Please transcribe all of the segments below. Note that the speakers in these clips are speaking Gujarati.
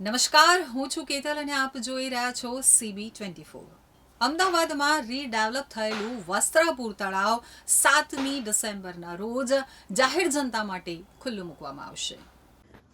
નમસ્કાર, હું છું કેતલ અને આપ જોઈ રહ્યા છો સીબી ટ્વેન્ટી ફોર અમદાવાદમાં રીડેવલપ થયેલું વસ્ત્રાપુર તળાવ સાતમી ડિસેમ્બરના રોજ જાહેર જનતા માટે ખુલ્લું મૂકવામાં આવશે.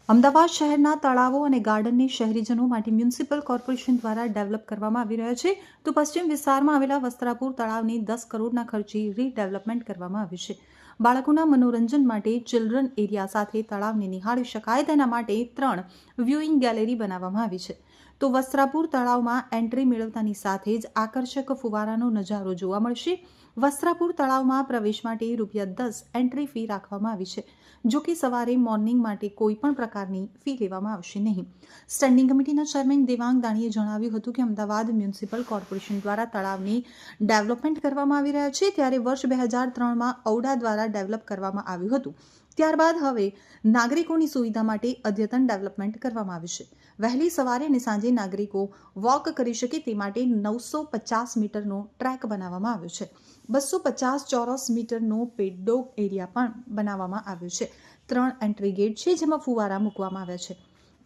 અમદાવાદ શહેરના તળાવો અને ગાર્ડનને શહેરીજનો માટે મ્યુનિસિપલ કોર્પોરેશન દ્વારા ડેવલપ કરવામાં આવી રહ્યો છે. તો પશ્ચિમ વિસ્તારમાં આવેલા વસ્ત્રાપુર તળાવની દસ કરોડના ખર્ચે રીડેવલપમેન્ટ કરવામાં આવ્યું છે. બાળકોના મનોરંજન માટે ચિલ્ડ્રન એરિયા સાથે તળાવને નિહાળી શકાય તેના માટે ત્રણ વ્યુઇંગ ગેલેરી બનાવવામાં આવી છે. તો વસ્ત્રાપુર તળાવમાં એન્ટ્રી મેળવતાની સાથે જ આકર્ષક ફુવારાનો નજારો જોવા મળશે. વસ્ત્રાપુર તળાવમાં પ્રવેશ માટે રૂપિયા દસ એન્ટ્રી ફી રાખવામાં આવી છે. જો કે સવારે મોર્નિંગ માટે કોઈ પણ પ્રકારની ફી લેવામાં આવશે નહીં. સ્ટેન્ડિંગ કમિટીના ચેરમેન દેવાંગ દાણીએ જણાવ્યું હતું કે અમદાવાદ મ્યુનિસિપલ કોર્પોરેશન દ્વારા તળાવની ડેવલપમેન્ટ કરવામાં આવી રહ્યા છે. ત્યારે વર્ષ બે હજાર ત્રણમાં ઔડા દ્વારા ડેવલપ કરવામાં આવ્યું હતું. ત્યારબાદ હવે નાગરિકોની સુવિધા માટે અદ્યતન ડેવલપમેન્ટ કરવામાં આવ્યું છે. વહેલી સવારે અને સાંજે નાગરિકો વોક કરી શકે તે માટે નવસો પચાસ મીટરનો ટ્રેક બનાવવામાં આવ્યો છે. બસો પચાસ ચોરસ મીટરનો પેડડોગ એરિયા પણ બનાવવામાં આવ્યો છે. ત્રણ એન્ટ્રી ગેટ છે જેમાં ફુવારા મૂકવામાં આવ્યા છે.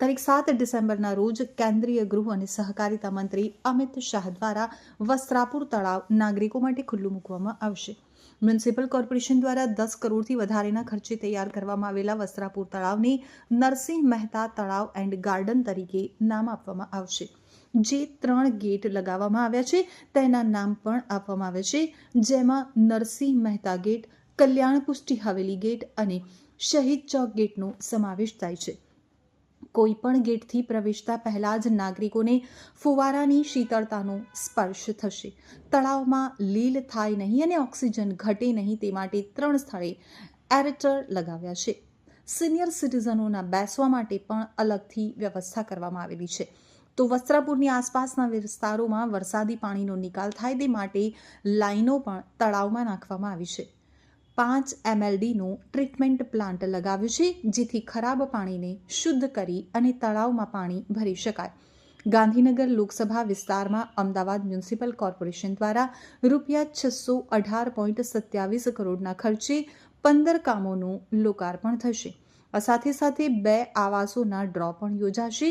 તારીખ સાત ડિસેમ્બરના રોજ કેન્દ્રીય ગૃહ અને સહકારિતા મંત્રી અમિત શાહ દ્વારા વસ્ત્રાપુર તળાવ નાગરિકો માટે ખુલ્લું મૂકવામાં આવશે. મ્યુનિસિપલ કોર્પોરેશન દ્વારા દસ કરોડથી વધારેના ખર્ચે તૈયાર કરવામાં આવેલા વસ્ત્રાપુર તળાવને નરસિંહ મહેતા તળાવ એન્ડ ગાર્ડન તરીકે નામ આપવામાં આવશે. જે ત્રણ ગેટ લગાવવામાં આવ્યા છે, તેના નામ પણ આપવામાં આવે છે, જેમાં નરસિંહ મહેતા ગેટ, કલ્યાણ પુષ્ટિ હવેલી ગેટ અને શહીદ ચોક ગેટનો સમાવેશ થાય છે. કોઈ પણ ગેટથી પ્રવેશતા પહેલાં જ નાગરિકોને ફુવારાની શીતળતાનો સ્પર્શ થશે. તળાવમાં લીલ થાય નહીં અને ઓક્સિજન ઘટે નહીં તે માટે ત્રણ સ્થળે એરેટર લગાવ્યા છે. સિનિયર સિટીઝનોના બેસવા માટે પણ અલગથી વ્યવસ્થા કરવામાં આવેલી છે. તો વસ્ત્રાપુરની આસપાસના વિસ્તારોમાં વરસાદી પાણીનો નિકાલ થાય તે માટે લાઈનો પણ તળાવમાં નાખવામાં આવી છે. પાંચ એમએલડીનું ટ્રીટમેન્ટ પ્લાન્ટ લગાવ્યું છે, જેથી ખરાબ પાણીને શુદ્ધ કરી અને તળાવમાં પાણી ભરી શકાય. ગાંધીનગર લોકસભા વિસ્તારમાં અમદાવાદ મ્યુનિસિપલ કોર્પોરેશન દ્વારા રૂપિયા છસો અઢાર પોઈન્ટ સત્યાવીસ કરોડના ખર્ચે પંદર કામોનું લોકાર્પણ થશે. સાથે સાથે બે આવાસોના ડ્રો પણ યોજાશે,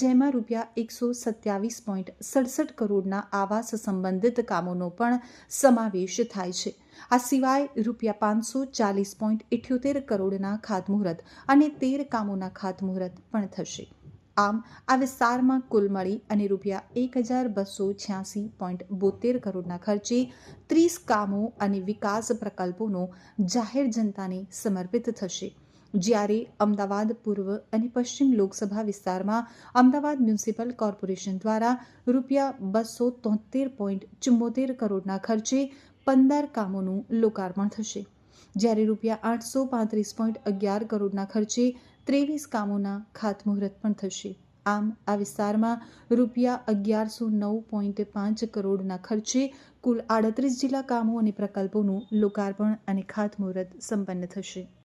જેમાં રૂપિયા એકસો સત્યાવીસ પોઈન્ટ સડસઠ કરોડના આવાસ સંબંધિત કામોનો પણ સમાવેશ થાય છે. આ સિવાય રૂપિયા પાંચસો ચાલીસ પોઈન્ટ ઇઠ્યોતેર કરોડના ખાતમુહૂર્ત અને તેર કામોના ખાતમુહૂર્ત પણ થશે. આમ, આ વિસ્તારમાં કુલ મળી અને રૂપિયા એક હજાર બસો છ્યાસી પોઈન્ટ બોતેર કરોડના ખર્ચે ત્રીસ કામો અને વિકાસ પ્રકલ્પોનો જાહેર જનતાને સમર્પિત થશે. જ્યારે અમદાવાદ પૂર્વ અને પશ્ચિમ લોકસભા વિસ્તારમાં અમદાવાદ મ્યુનિસિપલ કોર્પોરેશન દ્વારા રૂપિયા બસો તોતેર પોઈન્ટ ચુમ્મોતેર કરોડના ખર્ચે પંદર કામોનું લોકાર્પણ થશે. જ્યારે રૂપિયા આઠસો પાંત્રીસ પોઈન્ટ અગિયાર કરોડના ખર્ચે ત્રેવીસ કામોના ખાતમુહૂર્ત પણ થશે. આમ, આ વિસ્તારમાં રૂપિયા અગિયારસો નવ પોઈન્ટ પાંચ કરોડના ખર્ચે કુલ આડત્રીસ જેટલા કામો અને પ્રકલ્પોનું લોકાર્પણ અને ખાતમુહૂર્ત સંપન્ન થશે.